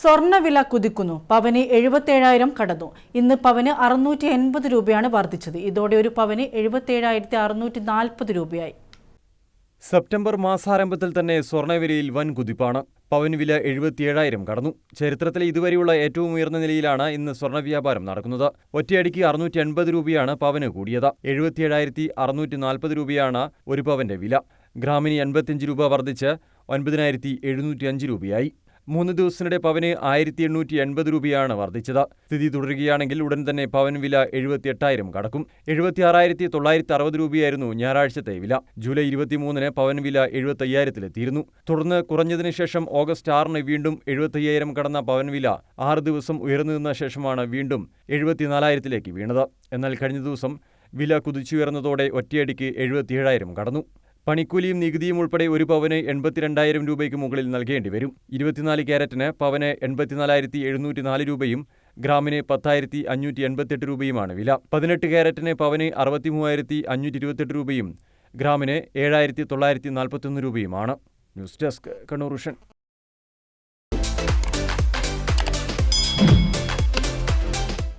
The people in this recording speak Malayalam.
സ്വർണവില കുതിക്കുന്നു. പവന് എഴുപത്തേഴായിരം കടന്നു. ഇന്ന് പവന് അറുന്നൂറ്റി എൺപത് രൂപയാണ് വർദ്ധിച്ചത്. ഇതോടെ ഒരു പവന് എഴുപത്തേഴായിരത്തി അറുന്നൂറ്റി നാൽപ്പത് രൂപയായി. സെപ്റ്റംബർ മാസാരംഭത്തിൽ തന്നെ സ്വർണവിലയിൽ വൻ കുതിപ്പാണ്. പവൻ വില എഴുപത്തിയേഴായിരം കടന്നു. ചരിത്രത്തിലെ ഇതുവരെയുള്ള ഏറ്റവും ഉയർന്ന നിലയിലാണ് ഇന്ന് സ്വർണ വ്യാപാരം നടക്കുന്നത്. ഒറ്റയടിക്ക് അറുന്നൂറ്റി എൺപത് രൂപയാണ് പവന് കൂടിയത്. എഴുപത്തിയേഴായിരത്തി അറുന്നൂറ്റി നാൽപ്പത് രൂപയാണ് ഒരു പവന്റെ വില. ഗ്രാമിന് എൺപത്തിയഞ്ച് രൂപ വർദ്ധിച്ച് ഒൻപതിനായിരത്തി എഴുന്നൂറ്റി അഞ്ച് രൂപയായി. മൂന്ന് ദിവസത്തിനിടെ പവന് ആയിരത്തി എണ്ണൂറ്റി എൺപത് രൂപയാണ് വർദ്ധിച്ചത്. സ്ഥിതി തുടരുകയാണെങ്കിൽ ഉടൻ തന്നെ പവൻ വില എഴുപത്തിയെട്ടായിരം കടക്കും. എഴുപത്തി ആറായിരത്തി തൊള്ളായിരത്തി അറുപത് രൂപയായിരുന്നു ഞായറാഴ്ചത്തെ വില. ജൂലൈ ഇരുപത്തിമൂന്നിന് പവൻ വില എഴുപത്തി അയ്യായിരത്തിലെത്തിയിരുന്നു തുടർന്ന് കുറഞ്ഞതിന് ശേഷം ഓഗസ്റ്റ് ആറിന് വീണ്ടും എഴുപത്തയ്യായിരം കടന്ന പവൻ വില ആറ് ദിവസം ഉയർന്നു നിന്ന ശേഷമാണ് വീണ്ടും എഴുപത്തിനാലായിരത്തിലേക്ക് വീണത്. എന്നാൽ കഴിഞ്ഞ ദിവസം വില കുതിച്ചുയർന്നതോടെ ഒറ്റയടിക്ക് എഴുപത്തിയേഴായിരം കടന്നു. പണിക്കൂലിയും നികുതിയും ഉൾപ്പെടെ ഒരു പവന് എൺപത്തിരണ്ടായിരം രൂപയ്ക്ക് മുകളിൽ നൽകേണ്ടി വരും. ഇരുപത്തിനാല് ക്യാരറ്റിന് പവന് എൺപത്തിനാലായിരത്തി എഴുന്നൂറ്റി നാല് രൂപയും ഗ്രാമിന് പത്തായിരത്തി അഞ്ഞൂറ്റി എൺപത്തെട്ട് രൂപയുമാണ് വില. പതിനെട്ട് ക്യാരറ്റിന് പവന് അറുപത്തി മൂവായിരത്തി അഞ്ഞൂറ്റി ഇരുപത്തെട്ട് രൂപയും ഗ്രാമിന് ഏഴായിരത്തി തൊള്ളായിരത്തി നാൽപ്പത്തൊന്ന് രൂപയുമാണ്. News desk Kannur vision